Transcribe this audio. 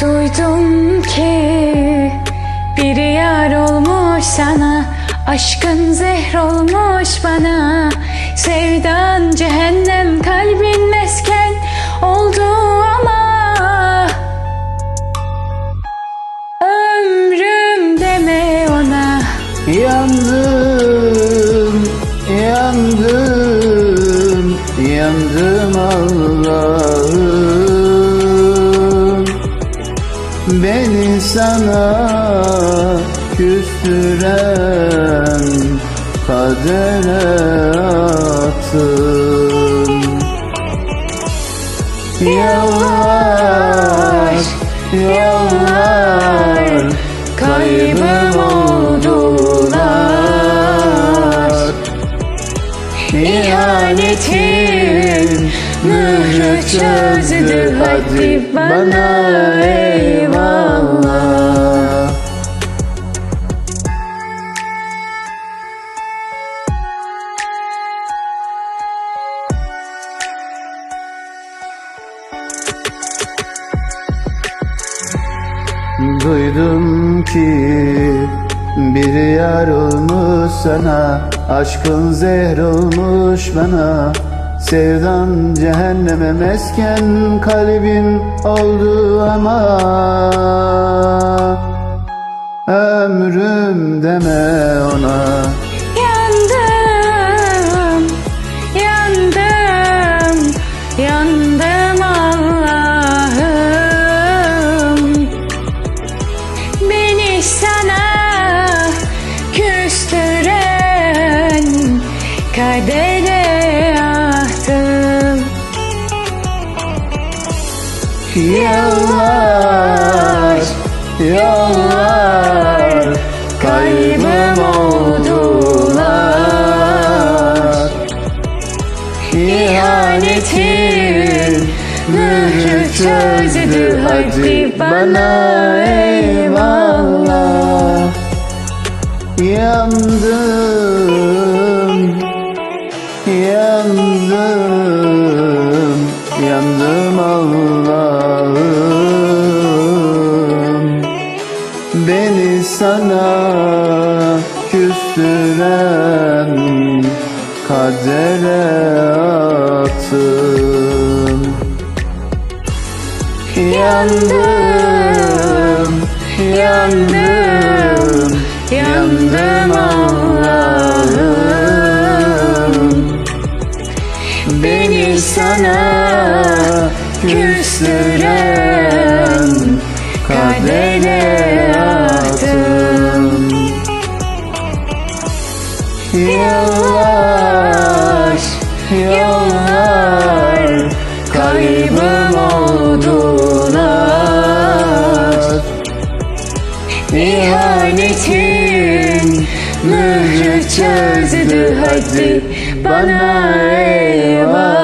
Duydum ki bir yar olmuş sana Aşkın zehr olmuş bana. Sevdan cehennem kalbin mesken oldu ama Ömrüm deme ona. Yandım. Beni sana küstüren kadere attın Yalvar, yalvar Kaybım oldular. İhanetin mührü çözdü Hadi bana eyvallah. Duydum ki bir yar olmuş sana Aşkın zehr olmuş bana Sevdan cehenneme mesken kalbin oldu ama Ömrüm deme ona. Yandım, yandım, yandım Allah'ım. Beni sana küstüren kadere Yalvar, yalvar Kaybım oldular. İhanetin mührü çözdü Hadi bana eyvallah. Yandım, yandım, yandım Allah'ım sana küstüren kadere attın Yandım, yandım, yandım Allah'ım. Beni sana küstüren kadere Yalvar, yalvar Kaybım oldular. İhanetin mührü çözdü Hadi bana eyvallah